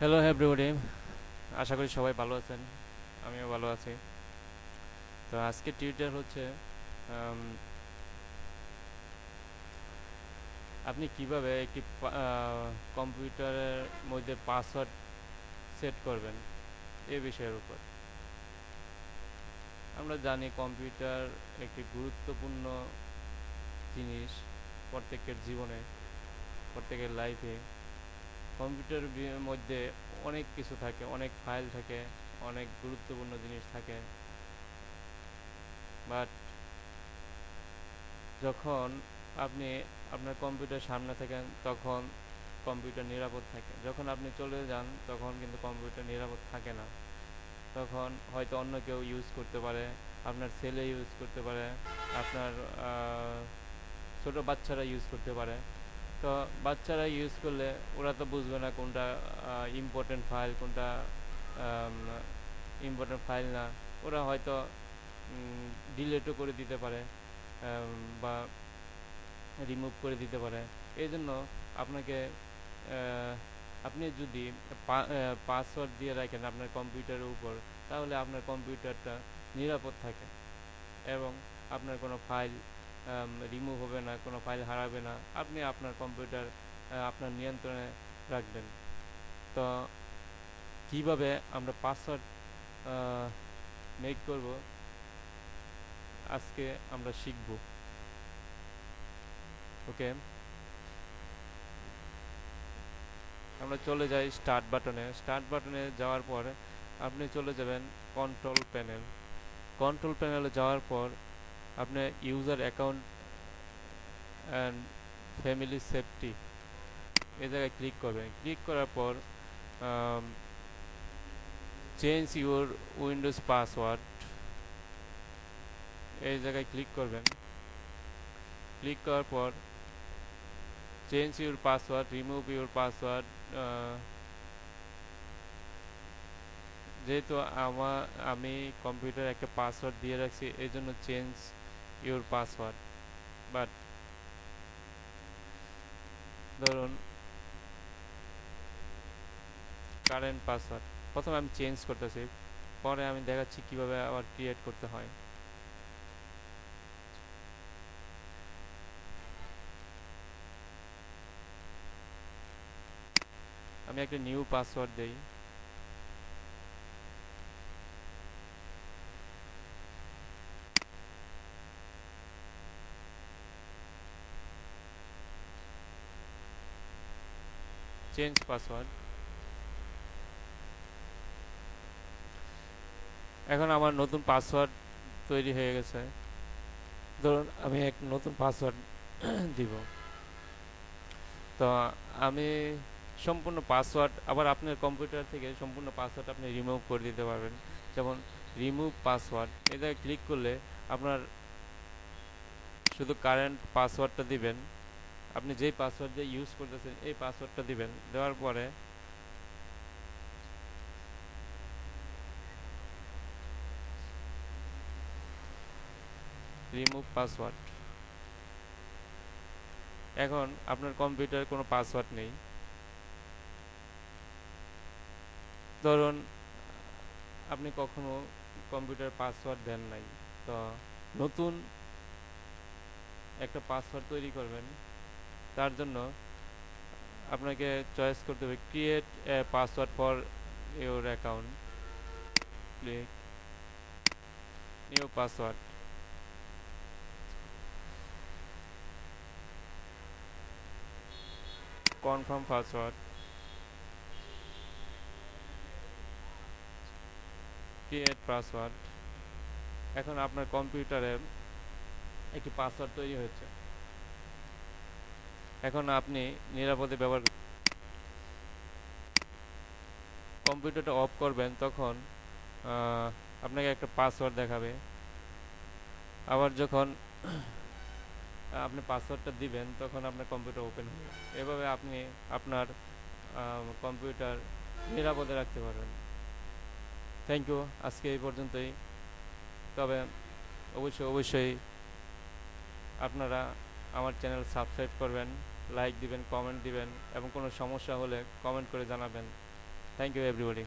Hello everybody আশা করি সবাই ভালো আছেন। আমিও ভালো আছি। তো আজকে টিউটার হচ্ছে আপনি কীভাবে একটি কম্পিউটারের মধ্যে পাসওয়ার্ড সেট করবেন এ বিষয়ের উপর। আমরা জানি কম্পিউটার একটি গুরুত্বপূর্ণ জিনিস প্রত্যেকের জীবনে, প্রত্যেকের লাইফে কম্পিউটার মধ্যে অনেক কিছু থাকে, অনেক ফাইল থাকে, অনেক গুরুত্বপূর্ণ জিনিস থাকে। বাট যখন আপনি আপনার কম্পিউটার সামনে থাকেন, তখন কম্পিউটার নিরাপদ থাকে। যখন আপনি চলে যান, তখন কিন্তু কম্পিউটার নিরাপদ থাকে না। তখন হয়তো অন্য কেউ ইউজ করতে পারে, আপনার ছেলে ইউজ করতে পারে, আপনার ছোট বাচ্চারা ইউজ করতে পারে। তো বাচ্চারা ইউজ করলে ওরা তো বুঝবে না কোনটা ইম্পর্টেন্ট ফাইল কোনটা ইম্পর্টেন্ট ফাইল না। ওরা হয়তো ডিলেটও করে দিতে পারে বা রিমুভ করে দিতে পারে। এই জন্য আপনাকে আপনি যদি পাসওয়ার্ড দিয়ে রাখেন আপনার কম্পিউটারের উপর, তাহলে আপনার কম্পিউটারটা নিরাপদ থাকে এবং আপনার কোনো ফাইল রিমুভ হবে না, কোনো ফাইল হারাবে না। আপনি আপনার কম্পিউটার আপনার নিয়ন্ত্রণে রাখবেন। তো কীভাবে আমরা পাসওয়ার্ড মেক করব? আজকে আমরা শিখব। ওকে? আমরা চলে যাই স্টার্ট বাটনে স্টার্ট বাটনে যাওয়ার পর আপনি চলে যাবেন কন্ট্রোল প্যানেল কন্ট্রোল প্যানেলে যাওয়ার পর আপনি user account and family safety এ জায়গায় ক্লিক করবেন। ক্লিক করার পর চেঞ্জ ইউর উইন্ডোজ পাসওয়ার্ড এই জায়গায় ক্লিক করবেন। ক্লিক করার পর change your password remove your password যেহেতু আমার আমি কম্পিউটার একটা পাসওয়ার্ড দিয়ে রাখছি এই জন্য চেঞ্জ ইউর পাসওয়ার্ড বাট ধরুন কারেন্ট পাসওয়ার্ড প্রথমে আমি চেঞ্জ করতেছি, পরে আমি দেখাচ্ছি কীভাবে আবার ক্রিয়েট করতে হয়। আমি একটা নিউ পাসওয়ার্ড দেই। চেঞ্জ পাসওয়ার্ড এখন আমার নতুন পাসওয়ার্ড তৈরি হয়ে গেছে। ধরুন, আমি এক নতুন পাসওয়ার্ড দিব। তো আমি সম্পূর্ণ পাসওয়ার্ড আবার আপনার কম্পিউটার থেকে সম্পূর্ণ পাসওয়ার্ড আপনি রিমুভ করে দিতে পারবেন। যেমন রিমুভ পাসওয়ার্ড এটা ক্লিক করলে আপনার শুধু কারেন্ট পাসওয়ার্ডটা দিবেন। আপনি যেই পাসওয়ার্ড দিয়ে ইউজ করতেছেন, এই পাসওয়ার্ডটা দিবেন। দেওয়ার পরে রিমুভ পাসওয়ার্ড এখন আপনার কম্পিউটারে কোনো পাসওয়ার্ড নেই। ধরুন, আপনি কখনো কম্পিউটার পাসওয়ার্ড দেন নাই, তো নতুন একটা পাসওয়ার্ড তৈরি করবেন। তার জন্য আপনাকে চয়েস করতে হবে create a password for your account click new password confirm password create password এখন আপনার কম্পিউটারে একটি পাসওয়ার্ড তৈরি হয়েছে। এখন আপনি নিরাপদে ব্যবহার কম্পিউটারটা অফ করবেন, তখন আপনাকে একটা পাসওয়ার্ড দেখাবে। আবার যখন আপনি পাসওয়ার্ডটা দিবেন, তখন আপনার কম্পিউটার ওপেন হবে এভাবে আপনি আপনার কম্পিউটার নিরাপদে রাখতে পারবেন। থ্যাংক ইউ আজকে এই পর্যন্তই। তবে অবশ্যই অবশ্যই আপনারা আমার চ্যানেল সাবস্ক্রাইব করবেন। লাইক দিবেন কমেন্ট দিবেন এবং কোনো সমস্যা হলে কমেন্ট করে জানাবেন। Thank you everybody